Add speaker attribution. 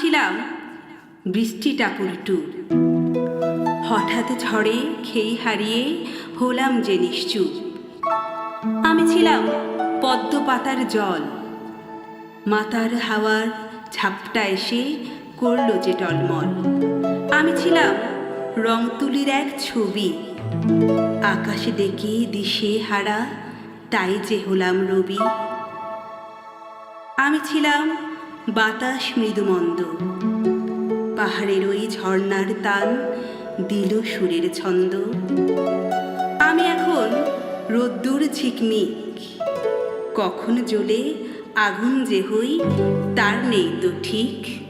Speaker 1: ছিলাম বৃষ্টি টাপুর টুর হঠাৎ ঝড়ে খেই হারিয়ে হলাম যে নিশ্চুপ। আমি ছিলাম পদ্ম পাতার জল। মাতার হাওয়ার ঝাপটা এসে করল যে টলমল। আমি ছিলাম রং তুলির এক ছবি। আকাশে ডেকে দিশে হারা, তাই যে হলাম রবি। আমি ছিলাম বাতাস মৃদুমন্দ। পাহাড়ের ওই ঝর্ণার তান দিল সুরের ছন্দ। আমি এখন রোদ্দুর ঝিকমিক। কখন জ্বলে আগুন যে হই, তার নেই তো ঠিক।